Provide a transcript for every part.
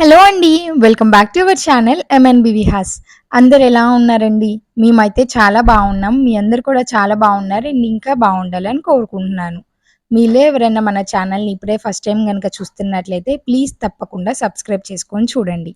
Hello అండి welcome back to our channel M N B has అందరు ఎలా ఉన్నారండి? మేమైతే చాలా బాగున్నాం మీ అందరు కూడా చాలా బాగున్నారు అండ్ ఇంకా బాగుండాలని కోరుకుంటున్నాను. మీలో ఎవరైనా మన ఛానల్ని ఇప్పుడే ఫస్ట్ టైం కనుక చూస్తున్నట్లయితే ప్లీజ్ తప్పకుండా సబ్స్క్రైబ్ చేసుకొని చూడండి.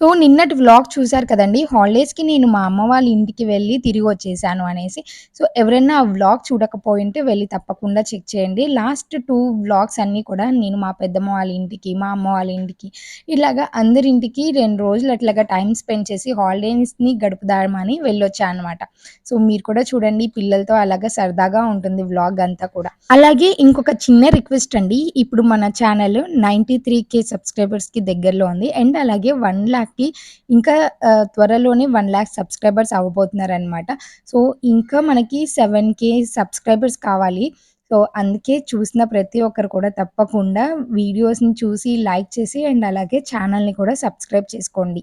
సో నిన్నటి వ్లాగ్ చూశారు కదండి. హాలిడేస్కి నేను మా అమ్మ వాళ్ళ ఇంటికి వెళ్ళి తిరిగి వచ్చేసాను అనేసి. సో ఎవరైనా ఆ వ్లాగ్ చూడకపోయింటే వెళ్ళి తప్పకుండా చెక్ చేయండి. లాస్ట్ టూ వ్లాగ్స్ అన్నీ కూడా నేను మా పెద్దమ్మ వాళ్ళ ఇంటికి మా అమ్మ వాళ్ళ ఇంటికి ఇలాగా అందరింటికి రెండు రోజులు అట్లాగా టైం స్పెండ్ చేసి హాలిడేస్ని గడుపుదామని వెళ్ళొచ్చా అనమాట సో మీరు కూడా చూడండి పిల్లలతో అలాగా సరదాగా ఉంటుంది వ్లాగ్ అంతా కూడా. అలాగే ఇంకొక చిన్న రిక్వెస్ట్ అండి. ఇప్పుడు మన ఛానల్ నైంటీ త్రీ కే సబ్స్క్రైబర్స్కి దగ్గరలో ఉంది. అండ్ అలాగే వన్ ల్యాక్కి ఇంకా త్వరలోనే వన్ ల్యాక్ సబ్స్క్రైబర్స్ అవ్వబోతున్నారనమాట సో ఇంకా మనకి సెవెన్ కే సబ్స్క్రైబర్స్ కావాలి. సో అందుకే చూసిన ప్రతి ఒక్కరు కూడా తప్పకుండా వీడియోస్ని చూసి లైక్ చేసి అండ్ అలాగే ఛానల్ని కూడా సబ్స్క్రైబ్ చేసుకోండి.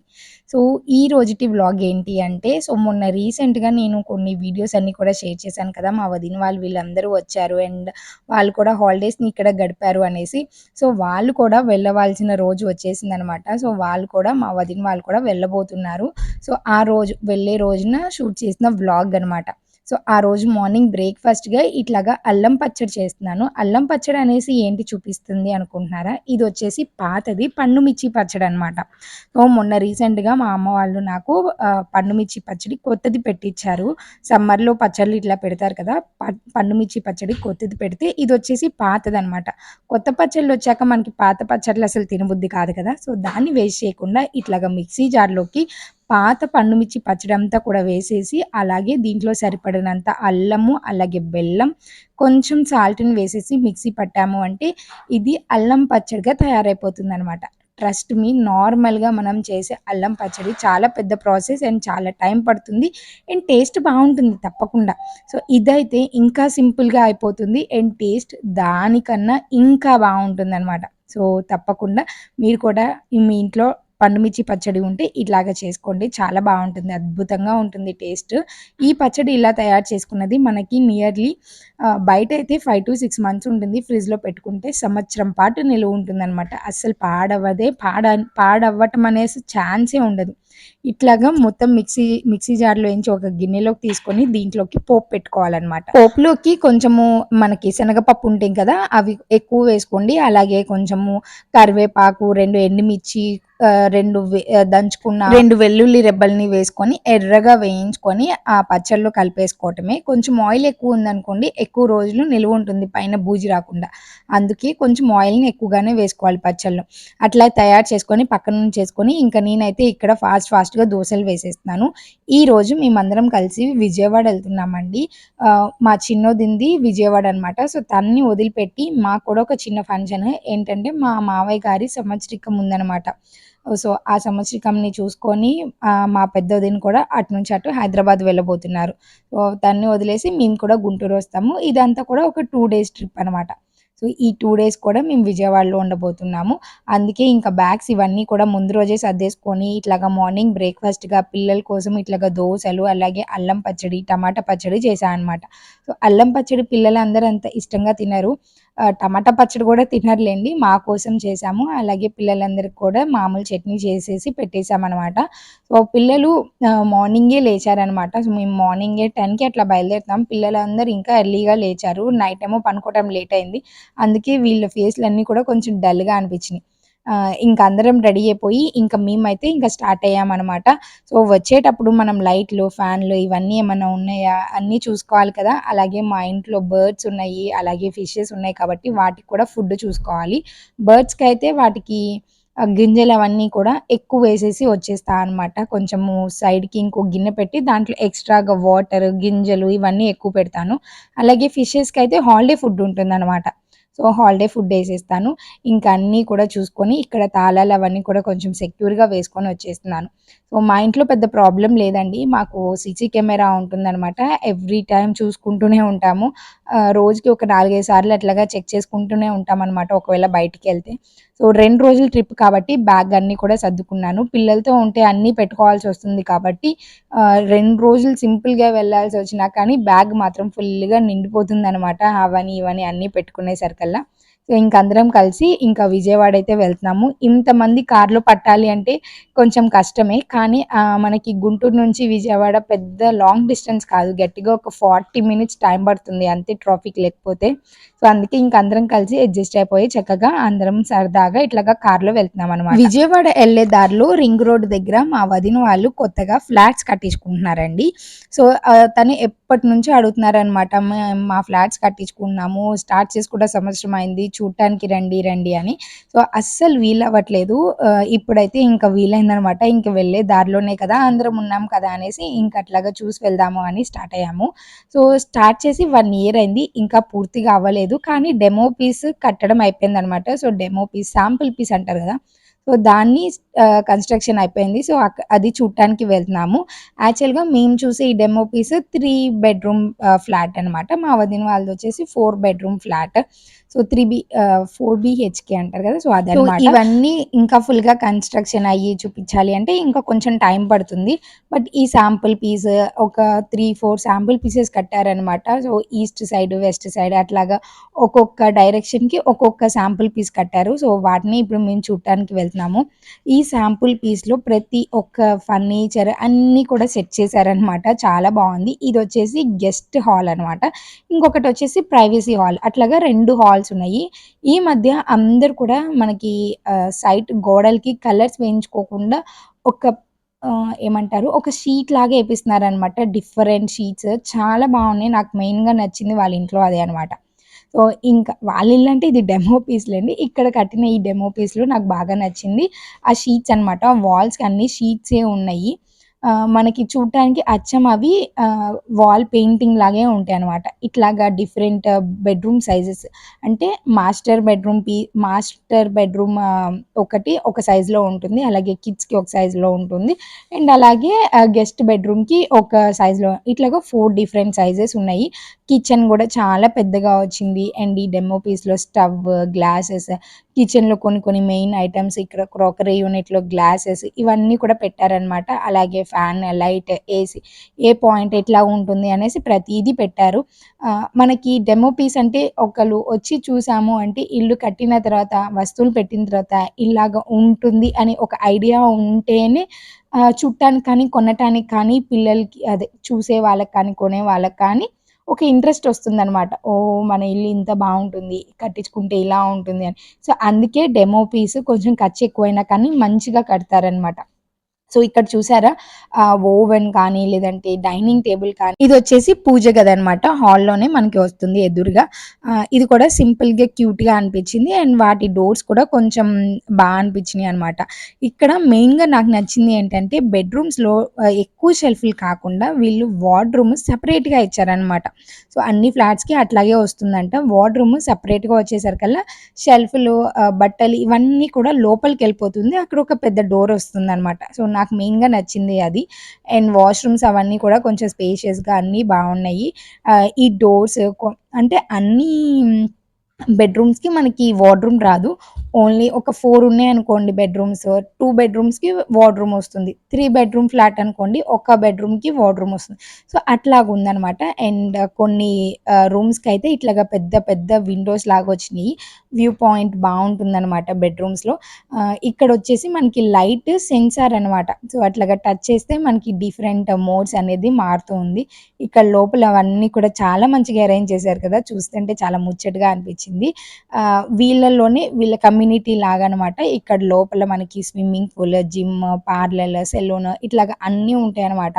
సో ఈ రోజుటి వ్లాగ్ ఏంటి అంటే సో మొన్న రీసెంట్గా నేను కొన్ని వీడియోస్ అన్నీ కూడా షేర్ చేశాను కదా మా వదిన వాళ్ళు వీళ్ళందరూ వచ్చారు అండ్ వాళ్ళు కూడా హాలిడేస్ని ఇక్కడ గడిపారు అనేసి. సో వాళ్ళు కూడా వెళ్ళవలసిన రోజు వచ్చేసింది అనమాట సో వాళ్ళు కూడా మా వదిన వాళ్ళు కూడా వెళ్ళబోతున్నారు. సో ఆ రోజు వెళ్ళే రోజున షూట్ చేసిన వ్లాగ్ అనమాట. సో ఆ రోజు మార్నింగ్ బ్రేక్ఫాస్ట్గా ఇట్లాగా అల్లం పచ్చడి చేస్తున్నాను. అల్లం పచ్చడి అనేసి ఏంటి చూపిస్తుంది అనుకుంటున్నారా? ఇది వచ్చేసి పాతది పండు మిర్చి పచ్చడి అనమాట సో మొన్న రీసెంట్గా మా అమ్మ వాళ్ళు నాకు ఆ, పండు మిర్చి పచ్చడి కొత్తది పెట్టించారు సమ్మర్లో పచ్చళ్ళు ఇట్లా పెడతారు కదా ప- పండు మిర్చి పచ్చడి కొత్తది పెడితే ఇది వచ్చేసి పాతది అనమాట కొత్త పచ్చళ్ళు వచ్చాక మనకి పాత పచ్చళ్ళు అసలు తినబుద్ధి కాదు కదా. సో దాన్ని వేస్ట్ చేయకుండా ఇట్లాగా మిక్సీ జార్లోకి పాత పండుమిర్చి పచ్చడంతా పచ్చడి అంతా కూడా వేసేసి అలాగే దీంట్లో సరిపడినంత అల్లము అలాగే బెల్లం కొంచెం సాల్ట్ని వేసేసి మిక్సీ పట్టాము అంటే ఇది అల్లం పచ్చడిగా తయారైపోతుంది అనమాట ట్రస్ట్ మీ నార్మల్గా మనం చేసే అల్లం పచ్చడి చాలా పెద్ద ప్రాసెస్ అండ్ చాలా టైం పడుతుంది అండ్ టేస్ట్ బాగుంటుంది తప్పకుండా. సో ఇదైతే ఇంకా సింపుల్గా అయిపోతుంది అండ్ టేస్ట్ దానికన్నా ఇంకా బాగుంటుంది అనమాట సో తప్పకుండా మీరు కూడా మీ ఇంట్లో పండుమిర్చి పచ్చడి ఉంటే ఇలాగ చేసుకోండి. చాలా బాగుంటుంది. అద్భుతంగా ఉంటుంది టేస్ట్. ఈ పచ్చడి ఇలా తయారు చేసుకున్నది మనకి నియర్లీ బయట అయితే ఫైవ్ టు సిక్స్ మంత్స్ ఉంటుంది ఫ్రిడ్జ్లో పెట్టుకుంటే. సంవత్సరం పాటు నిలువ ఉంటుంది అనమాట అస్సలు పాడవదే పాడ పాడవ్వటం అనేసి ఛాన్సే ఉండదు. ఇట్లాగా మొత్తం మిక్సీ మిక్సీ జార్లో వేయించి ఒక గిన్నెలోకి తీసుకొని దీంట్లోకి పోపు పెట్టుకోవాలన్నమాట. పోపులోకి కొంచెము మనకి శనగపప్పు ఉంటాయి కదా అవి ఎక్కువ వేసుకోండి. అలాగే కొంచెము కరివేపాకు రెండు ఎండుమిర్చి రెండు దంచుకున్న రెండు వెల్లుల్లి రెబ్బల్ని వేసుకొని ఎర్రగా వేయించుకొని ఆ పచ్చళ్ళు కలిపేసుకోవటమే. కొంచెం ఆయిల్ ఎక్కువ ఉందనుకోండి ఎక్కువ రోజులు నిలువ ఉంటుంది పైన బూజి రాకుండా. అందుకే కొంచెం ఆయిల్ని ఎక్కువగానే వేసుకోవాలి పచ్చళ్ళు. అట్లా తయారు చేసుకొని పక్కన చేసుకొని ఇంకా నేనైతే ఇక్కడ ఫాస్ట్ ఫాస్ట్గా దోశలు వేసేస్తున్నాను. ఈరోజు మేమందరం కలిసి విజయవాడ వెళ్తున్నామండి. మా చిన్నోదింది విజయవాడ అనమాట సో తన్ని వదిలిపెట్టి మాకు కూడా ఒక చిన్న ఫంక్షన్ ఏంటంటే మా మావయ్య గారి సంవత్సరికం ఉందన్నమాట. సో ఆ సంవత్సరికంని చూసుకొని మా పెద్దదిని కూడా అటు నుంచి అటు హైదరాబాద్ వెళ్ళబోతున్నారు. సో తన్ని వదిలేసి మేము కూడా గుంటూరు వస్తాము. ఇదంతా కూడా ఒక టూ డేస్ ట్రిప్ అనమాట సో ఈ టూ డేస్ కూడా మేము విజయవాడలో ఉండబోతున్నాము. అందుకే ఇంకా బ్యాగ్స్ ఇవన్నీ కూడా ముందు రోజే సర్దేసుకొని ఇట్లాగా మార్నింగ్ బ్రేక్ఫాస్ట్గా పిల్లల కోసం ఇట్లాగా దోశలు అలాగే అల్లం పచ్చడి టమాటా పచ్చడి చేశాను అనమాట సో అల్లం పచ్చడి పిల్లలు అందరూ అంత ఇష్టంగా తినరు. టమాటా పచ్చడి కూడా తినర్లేండి మా కోసం చేసాము అలాగే పిల్లలందరికీ కూడా మామూలు చట్నీ చేసేసి పెట్టేశామన్నమాట సో పిల్లలు మార్నింగే లేచారనమాట సో మేము మార్నింగే టెన్కి అట్లా బయలుదేరుతాం. పిల్లలందరూ ఇంకా ఎర్లీగా లేచారు. నైట్ ఏమో పనుకోవటం లేట్ అయింది. అందుకే వీళ్ళ ఫేస్లు అన్నీ కూడా కొంచెం డల్గా అనిపించినాయి. ఇంక ఇంకా అందరం రెడీ అయిపోయి ఇంకా మేమైతే ఇంకా స్టార్ట్ అయ్యామన్నమాట. సో వచ్చేటప్పుడు మనం లైట్లు ఫ్యాన్లు ఇవన్నీ ఏమైనా ఉన్నాయా? అన్నీ చూసుకోవాలి కదా. అలాగే మా ఇంట్లో బర్డ్స్ ఉన్నాయి అలాగే ఫిషెస్ ఉన్నాయి కాబట్టి వాటికి కూడా ఫుడ్ చూసుకోవాలి. బర్డ్స్కి అయితే వాటికి గింజలు అవన్నీ కూడా ఎక్కువ వేసేసి వచ్చేస్తా అనమాట కొంచెము సైడ్కి ఇంకో గిన్నె పెట్టి దాంట్లో ఎక్స్ట్రాగా వాటర్ గింజలు ఇవన్నీ ఎక్కువ పెడతాను. అలాగే ఫిషెస్కి అయితే హాలిడే ఫుడ్ ఉంటుంది సో హాలిడే ఫుడ్ వేసేస్తాను. ఇంకా అన్నీ కూడా చూసుకొని ఇక్కడ తాళాలు అవన్నీ కూడా కొంచెం సెక్యూర్గా వేసుకొని వచ్చేస్తున్నాను. సో మా ఇంట్లో పెద్ద ప్రాబ్లం లేదండి. మాకు సీసీ కెమెరా ఉంటుందన్నమాట. ఎవ్రీ టైం చూసుకుంటూనే ఉంటాము. రోజుకి ఒక నాలుగైదు సార్లు అట్లాగా చెక్ చేసుకుంటూనే ఉంటాం అనమాట ఒకవేళ బయటికి వెళ్తే. సో రెండు రోజుల ట్రిప్ కాబట్టి బ్యాగ్ అన్నీ కూడా సర్దుకున్నాను. పిల్లలతో ఉంటే అన్నీ పెట్టుకోవాల్సి వస్తుంది కాబట్టి రెండు రోజులు సింపుల్గా వెళ్ళాల్సి వచ్చినా కానీ బ్యాగ్ మాత్రం ఫుల్గా నిండిపోతుంది అనమాట అవని ఇవని అన్నీ పెట్టుకునేసరికల్లా. సో ఇంక అందరం కలిసి ఇంకా విజయవాడ అయితే వెళ్తున్నాము. ఇంతమంది కార్లో పట్టాలి అంటే కొంచెం కష్టమే. కానీ మనకి గుంటూరు నుంచి విజయవాడ పెద్ద లాంగ్ డిస్టెన్స్ కాదు. గట్టిగా ఒక ఫార్టీ మినిట్స్ టైం పడుతుంది. అంతే ట్రాఫిక్ లేకపోతే. సో అందుకే ఇంక అందరం కలిసి అడ్జస్ట్ అయిపోయి చక్కగా అందరం సరదాగా ఇట్లాగా కార్లో వెళ్తున్నాం అనమాట విజయవాడ వెళ్ళే దారిలో రింగ్ రోడ్ దగ్గర మా వదిన వాళ్ళు కొత్తగా ఫ్లాట్స్ కట్టించుకుంటున్నారండి. సో తను ఎప్పటి నుంచో అడుగుతున్నారనమాట మా ఫ్లాట్స్ కట్టించుకున్నాము స్టార్ట్ చేసి కూడా సంవత్సరం అయింది. చూడటానికి రండి రండి అని. సో అస్సలు వీలవ్వట్లేదు. ఇప్పుడైతే ఇంకా వీలైందనమాట. ఇంక వెళ్ళే దారిలోనే కదా అందరం ఉన్నాం కదా అనేసి ఇంకా అట్లాగా చూసి వెళ్దాము అని స్టార్ట్ అయ్యాము. సో స్టార్ట్ చేసి వన్ ఇయర్ అయింది. ఇంకా పూర్తిగా అవ్వలేదు. కానీ డెమో పీస్ కట్టడం అయిపోయింది అనమాట so demo piece sample piece అంటారు కదా. సో దాన్ని కన్స్ట్రక్షన్ అయిపోయింది. సో అది చూడటానికి వెళ్తున్నాము. యాక్చువల్గా మేము చూసే ఈ demo piece three bedroom flat అన్నమాట మా వదిన వాళ్ళది వచ్చేసి four bedroom flat. So three B four BHK అంటారు కదా. సో అది ఇవన్నీ ఇంకా full గా కన్స్ట్రక్షన్ అయ్యి చూపించాలి అంటే ఇంకా కొంచెం టైం పడుతుంది. బట్ ఈ శాంపుల్ పీస్ ఒక three four sample pieces కట్టారనమాట so east side west side అట్లాగా ఒక్కొక్క డైరెక్షన్కి ఒక్కొక్క శాంపుల్ పీస్ కట్టారు. సో వాటిని ఇప్పుడు మేము చూడటానికి వెళ్తున్నాము. ఈ శాంపుల్ పీస్లో ప్రతి ఒక్క ఫర్నిచర్ అన్ని కూడా సెట్ చేశారనమాట చాలా బాగుంది. ఇది వచ్చేసి గెస్ట్ హాల్ అన్నమాట. ఇంకొకటి వచ్చేసి ప్రైవసీ హాల్ అట్లాగా రెండు హాల్స్ ఉన్నాయి ఈ మధ్య అందరు కూడా మనకి సైట్ గోడలకి కలర్స్ వేయించుకోకుండా ఒక ఏమంటారు ఒక షీట్ లాగా వేపిస్తున్నారు అనమాట డిఫరెంట్ షీట్స్. చాలా బాగున్నాయి. నాకు మెయిన్గా నచ్చింది వాళ్ళ ఇంట్లో అదే అనమాట సో ఇంకా వాళ్ళ ఇల్లు అంటే ఇది డెమో పీస్లేండి ఇక్కడ కట్టిన ఈ డెమో పీస్లు నాకు బాగా నచ్చింది. ఆ షీట్స్ అనమాట వాల్స్కి అన్ని షీట్సే ఉన్నాయి. మనకి చూడటానికి అచ్చం అవి వాల్ పెయింటింగ్ లాగే ఉంటాయి అనమాట ఇట్లాగా డిఫరెంట్ బెడ్రూమ్ సైజెస్ అంటే master bedroom P master bedroom ఒకటి ఒక సైజులో ఉంటుంది. అలాగే కిడ్స్కి ఒక సైజులో ఉంటుంది. అండ్ అలాగే గెస్ట్ బెడ్రూమ్కి ఒక సైజులో ఇట్లాగా ఫోర్ డిఫరెంట్ సైజెస్ ఉన్నాయి. కిచెన్ కూడా చాలా పెద్దగా వచ్చింది. అండ్ ఈ డెమో పీస్లో స్టవ్ గ్లాసెస్ కిచెన్లో కొన్ని కొన్ని మెయిన్ ఐటమ్స్ ఇక్కడ క్రోకరీ యూనిట్లో గ్లాసెస్ ఇవన్నీ కూడా పెట్టారనమాట అలాగే ఫ్యాన్ లైట్ ఏసీ ఏ పాయింట్ ఎట్లా ఉంటుంది అనేసి ప్రతిదీ పెట్టారు. మనకి డెమో పీస్ అంటే ఒకళ్ళు వచ్చి చూసాము అంటే ఇల్లు కట్టిన తర్వాత వస్తువులు పెట్టిన తర్వాత ఇలాగ ఉంటుంది అని ఒక ఐడియా ఉంటేనే ఆ, చుట్టానికి కానీ కొనటానికి కానీ పిల్లలకి అదే చూసే వాళ్ళకి కానీ కొనే వాళ్ళకి కానీ ఒక ఇంట్రెస్ట్ వస్తుందన్నమాట. ఓ మన ఇల్లు ఇంత బాగుంటుంది కట్టించుకుంటే ఇలా ఉంటుంది అని. సో అందుకే డెమో పీస్ కొంచెం ఖర్చు ఎక్కువైనా కానీ మంచిగా కడతారనమాట సో ఇక్కడ చూసారా ఓవెన్ కానీ లేదంటే డైనింగ్ టేబుల్ కానీ ఇది వచ్చేసి పూజ గది అనమాట హాల్లోనే మనకి వస్తుంది ఎదురుగా. ఇది కూడా సింపుల్గా క్యూట్గా అనిపించింది. అండ్ వాటి డోర్స్ కూడా కొంచెం బాగా అనిపించినాయి అనమాట ఇక్కడ మెయిన్గా నాకు నచ్చింది ఏంటంటే బెడ్రూమ్స్లో ఎక్కువ షెల్ఫ్లు కాకుండా వీళ్ళు వార్డ్రూమ్ సెపరేట్గా ఇచ్చారనమాట సో అన్ని ఫ్లాట్స్కి అట్లాగే వస్తుందంట. వార్డ్రూమ్ సెపరేట్గా వచ్చేసరికల్లా షెల్ఫ్లు బట్టలు ఇవన్నీ కూడా లోపలికి వెళ్ళిపోతుంది. అక్కడ ఒక పెద్ద డోర్ వస్తుంది అనమాట సో నాకు మెయిన్గా నచ్చింది అది. అండ్ వాష్రూమ్స్ అవన్నీ కూడా కొంచెం స్పేషియస్గా అన్నీ బాగున్నాయి. ఈ డోర్స్ అంటే అన్ని బెడ్రూమ్స్కి మనకి వార్డ్రూమ్ రాదు. ఓన్లీ ఒక ఫోర్ ఉన్నాయి అనుకోండి బెడ్రూమ్స్ టూ బెడ్రూమ్స్కి వార్డ్రూమ్ వస్తుంది. త్రీ బెడ్రూమ్ ఫ్లాట్ అనుకోండి ఒక బెడ్రూమ్కి వార్డ్రూమ్ వస్తుంది. సో అట్లాగా ఉందన్నమాట. అండ్ uh, కొన్ని uh, రూమ్స్కి అయితే ఇట్లాగా పెద్ద పెద్ద విండోస్ లాగా వచ్చినాయి. వ్యూ పాయింట్ బాగుంటుందన్నమాట బెడ్రూమ్స్లో uh, ఇక్కడ వచ్చేసి మనకి లైట్ సెన్సార్ అన్నమాట. సో అట్లాగా టచ్ చేస్తే మనకి డిఫరెంట్ మోడ్స్ అనేది మారుతూ ఉంది. ఇక్కడ లోపల అవన్నీ కూడా చాలా మంచిగా అరేంజ్ చేశారు కదా. చూస్తుంటే చాలా ముచ్చటగా అనిపించింది. వీళ్ళలోనే వీళ్ళ కమ్యూనిటీ లాగా అనమాట ఇక్కడ లోపల మనకి swimming pool gym parlour salon ఇట్లాగా అన్నీ ఉంటాయి అనమాట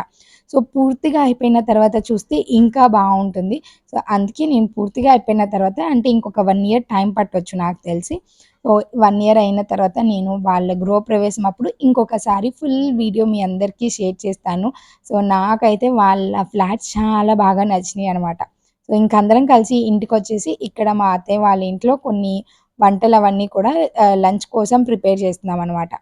సో పూర్తిగా అయిపోయిన తర్వాత చూస్తే ఇంకా బాగుంటుంది. సో అందుకే నేను పూర్తిగా అయిపోయిన తర్వాత అంటే ఇంకొక వన్ ఇయర్ టైం పట్టవచ్చు నాకు తెలిసి. సో వన్ ఇయర్ అయిన తర్వాత నేను వాళ్ళ గృహప్రవేశం అప్పుడు ఇంకొకసారి ఫుల్ వీడియో మీ అందరికీ షేర్ చేస్తాను. సో నాకైతే వాళ్ళ ఫ్లాట్స్ చాలా బాగా నచ్చినాయి అనమాట సో ఇంకందరం కలిసి ఇంటికి వచ్చేసి ఇక్కడ మా అత్తయ్య వాళ్ళ ఇంట్లో కొన్ని వంటలు అవన్నీ కూడా లంచ్ కోసం ప్రిపేర్ చేస్తున్నాం అనమాట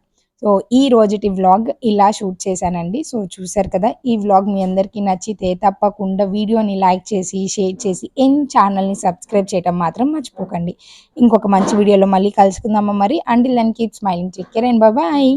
సో ఈ రోజుటి వ్లాగ్ ఇలా షూట్ చేశానండి. సో చూసారు కదా ఈ వ్లాగ్ మీ అందరికీ నచ్చితే తప్పకుండా వీడియోని లైక్ చేసి షేర్ చేసి ఎన్ ఛానల్ని సబ్స్క్రైబ్ చేయడం మాత్రం మర్చిపోకండి. ఇంకొక మంచి వీడియోలో మళ్ళీ కలుసుకుందామా మరి. And and keep smiling. Take care and bye